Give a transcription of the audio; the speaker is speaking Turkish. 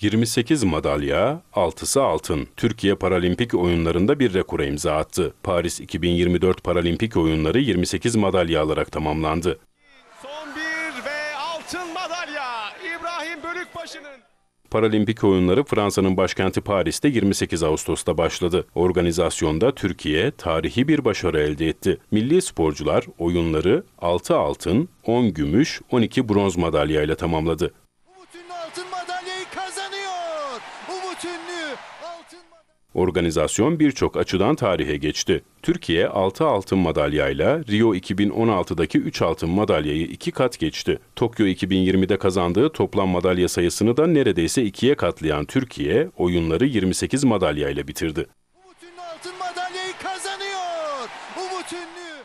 28 madalya, 6'sı altın. Türkiye Paralimpik oyunlarında bir rekora imza attı. Paris 2024 Paralimpik oyunları 28 madalya alarak tamamlandı. Son bir ve altın madalya İbrahim Bölükbaşı'nın. Paralimpik oyunları Fransa'nın başkenti Paris'te 28 Ağustos'ta başladı. Organizasyonda Türkiye tarihi bir başarı elde etti. Milli sporcular oyunları 6 altın, 10 gümüş, 12 bronz madalyayla tamamladı altın madalyayı kazanıyor. Umut Ünlü altın Organizasyon birçok açıdan tarihe geçti. Türkiye 6 altın madalyayla Rio 2016'daki 3 altın madalyayı 2 kat geçti. Tokyo 2020'de kazandığı toplam madalya sayısını da neredeyse 2'ye katlayan Türkiye oyunları 28 madalyayla bitirdi. Umut Ünlü altın madalyayı kazanıyor. Umut Ünlü